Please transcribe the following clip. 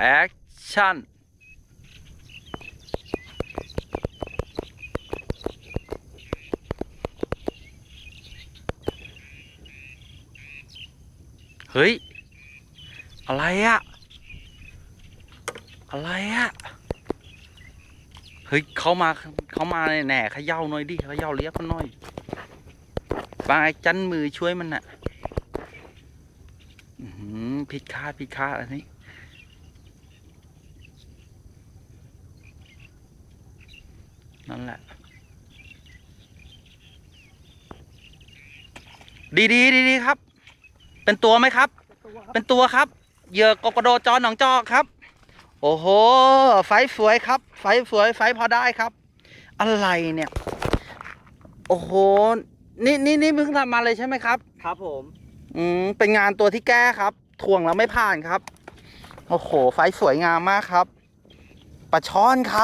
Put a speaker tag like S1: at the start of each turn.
S1: แอคชั่นเฮ้ย อะไรอะอะไรอะเฮ้ยเขามาเขามาแหน่เขย่าหน่อยดิเขย่าเรียกมันหน่อยบางไอ้จันมือช่วยมันน่ะผิดคาดผิดคาดอันนี้ นั่นแหละ ดีดีดีดีครับ เป็นตัวไหมครับ เป็นตัวครับ เหยื่อกกระโดดจอหนองจอกครับ โอ้โห ไฟสวยครับ ไฟสวย ไฟพอได้ครับ อะไรเนี่ย โอ้โห นี่นี่นี่เพิ่งทำมาเลยใช่ไหมครับ
S2: ครับผม
S1: อืม เป็นงานตัวที่แก้ครับถ่วงแล้วไม่ผ่านครับ โอ้โห ไฟสวยงามมากครับปลาช่อนครับ